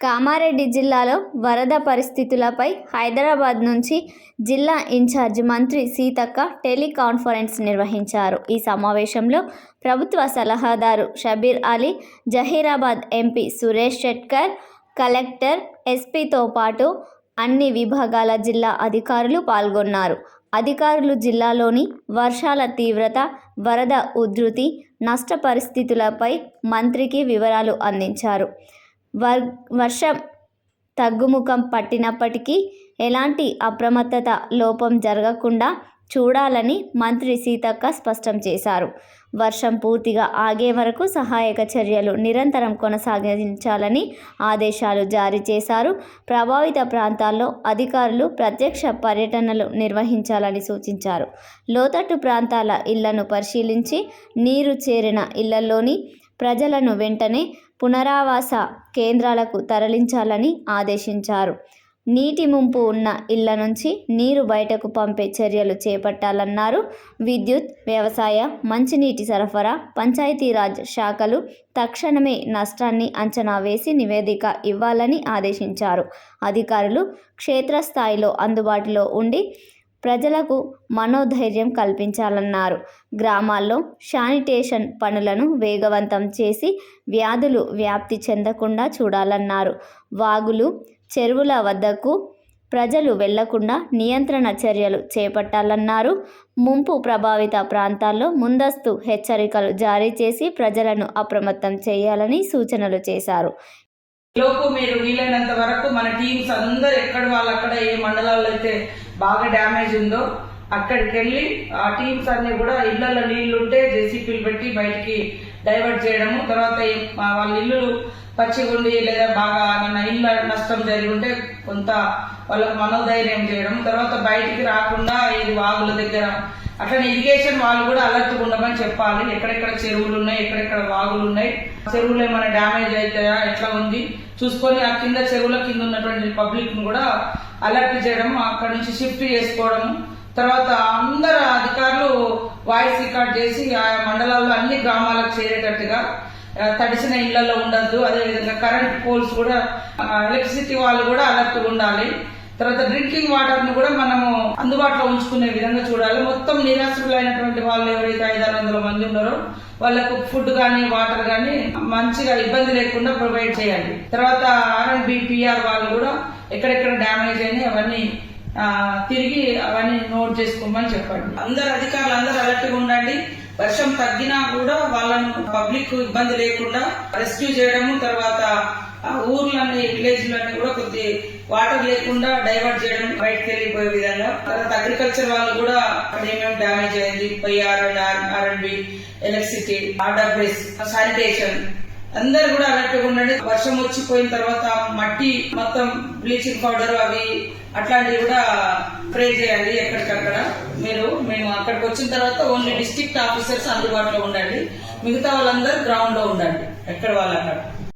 కామారెడ్డి జిల్లాలో వరద పరిస్థితులపై హైదరాబాద్ నుంచి జిల్లా ఇన్ఛార్జ్ మంత్రి సీతక్క టెలికాన్ఫరెన్స్ నిర్వహించారు. ఈ సమావేశంలో ప్రభుత్వ సలహాదారు షబీర్ అలీ జహీరాబాద్ ఎంపీ సురేష్ షెట్కర్ కలెక్టర్ ఎస్పీతో పాటు అన్ని విభాగాల జిల్లా అధికారులు పాల్గొన్నారు. అధికారులు జిల్లాలోని వర్షాల తీవ్రత వరద ఉధృతి నష్ట పరిస్థితులపై మంత్రికి వివరాలు అందించారు. వర్ వర్షం తగ్గుముఖం పట్టినప్పటికీ ఎలాంటి అప్రమత్తత లోపం జరగకుండా చూడాలని మంత్రి సీతక్క స్పష్టం చేశారు. వర్షం పూర్తిగా ఆగే వరకు సహాయక చర్యలు నిరంతరం కొనసాగించాలని ఆదేశాలు జారీ చేశారు. ప్రభావిత ప్రాంతాల్లో అధికారులు ప్రత్యక్ష పర్యటనలు నిర్వహించాలని సూచించారు. లోతట్టు ప్రాంతాల ఇళ్ళను పరిశీలించి నీరు చేరిన ఇళ్ళలోని ప్రజలను వెంటనే పునరావాస కేంద్రాలకు తరలించాలని ఆదేశించారు. నీటి ముంపు ఉన్న ఇళ్ళ నుంచి నీరు బయటకు పంపే చర్యలు చేపట్టాలన్నారు. విద్యుత్ వ్యవసాయ మంచినీటి సరఫరా పంచాయతీరాజ్ శాఖలు తక్షణమే నష్టాన్ని అంచనా వేసి నివేదిక ఇవ్వాలని ఆదేశించారు. అధికారులు క్షేత్రస్థాయిలో అందుబాటులో ఉండి ప్రజలకు మనోధైర్యం కల్పించాలన్నారు. గ్రామాల్లో శానిటేషన్ పనులను వేగవంతం చేసి వ్యాధులు వ్యాప్తి చెందకుండా చూడాలన్నారు. వాగులు చెరువుల వద్దకు ప్రజలు వెళ్ళకుండా నియంత్రణ చర్యలు చేపట్టాలన్నారు. ముంపు ప్రభావిత ప్రాంతాల్లో ముందస్తు హెచ్చరికలు జారీ చేసి ప్రజలను అప్రమత్తం చేయాలని సూచనలు చేశారు. లోపు మీరు వీలైనంత వరకు మన టీమ్స్ అందరు ఎక్కడ వాళ్ళు అక్కడ ఏ మండలాల్లో అయితే బాగా డ్యామేజ్ ఉందో అక్కడికి వెళ్ళి ఆ టీమ్స్ అన్ని కూడా ఇళ్ళలో నీళ్ళుంటే జేసీపీలు పెట్టి బయటికి డైవర్ట్ చేయడము తర్వాత వాళ్ళ ఇల్లు పచ్చిగుండి లేదా బాగా ఏమైనా ఇళ్ళ నష్టం జరిగి ఉంటే కొంత వాళ్ళకు మనోధైర్యం చేయడం తర్వాత బయటికి రాకుండా ఇది వాగుల దగ్గర అట్లనే ఇరిగేషన్ వాళ్ళు కూడా అలర్ట్ ఉండమని చెప్పాలి. ఎక్కడెక్కడ చెరువులు ఉన్నాయి ఎక్కడెక్కడ వాగులు ఉన్నాయి చెరువులు ఏమైనా డ్యామేజ్ అవుతాయా ఎట్లా ఉంది? చూసుకొని ఆ కింద చెరువుల కింద ఉన్నటువంటి పబ్లిక్ను కూడా అలర్ట్ చేయడం అక్కడ నుంచి షిఫ్ట్ చేసుకోవడం తర్వాత అందరు అధికారులు వాయిస్ రికార్డ్ చేసి ఆ మండలాల్లో అన్ని గ్రామాలకు చేరేటట్టుగా తడిసిన ఇళ్ళలో ఉండద్దు. అదేవిధంగా కరెంట్ పోల్స్ కూడా ఎలక్ట్రిసిటీ వాళ్ళు కూడా అలర్ట్గా ఉండాలి. తర్వాత డ్రింకింగ్ వాటర్ను కూడా మనము అందుబాటులో ఉంచుకునే విధంగా చూడాలి. నిరాశ్రులైనటువంటి వాళ్ళు ఎవరైతే ఐదారు వందల మంది ఉన్నారో వాళ్ళకు ఫుడ్ కానీ వాటర్ కానీ మంచిగా ఇబ్బంది లేకుండా ప్రొవైడ్ చేయాలి. తర్వాత ఆర్ బిపిఆర్ వాళ్ళు కూడా ఎక్కడెక్కడ డ్యామేజ్ అయినాయి అవన్నీ తిరిగి అవన్నీ నోట్ చేసుకోమని చెప్పండి. అందరు అధికారులు అందరూ అలర్ట్గా ఉండండి. వర్షం తగ్గినా కూడా వాళ్ళను పబ్లిక్ ఇబ్బంది లేకుండా రెస్క్యూ చేయడము తర్వాత ఊర్లన్నీ విలేజ్లన్నీ కూడా కొద్ది వాటర్ లేకుండా డైవర్ట్ చేయడం బయటకు వెళ్ళిపోయే విధంగా. తర్వాత అగ్రికల్చర్ వాళ్ళు కూడా అక్కడ ఏమేమి డ్యామేజ్ అయింది. PR and R and B electricity RWS sanitation. అందరు కూడా అలర్ట్గా ఉండండి. వర్షం వచ్చిపోయిన తర్వాత మట్టి మొత్తం బ్లీచింగ్ పౌడర్ అవి అట్లాంటివి కూడా స్ప్రే చేయండి ఎక్కడికక్కడ. మీరు మేము అక్కడికి వచ్చిన తర్వాత ఓన్లీ డిస్ట్రిక్ట్ ఆఫీసర్స్ అందుబాటులో ఉండండి. మిగతా వాళ్ళందరూ గ్రౌండ్లో ఉండండి. ఎక్కడ వాళ్ళు అక్కడ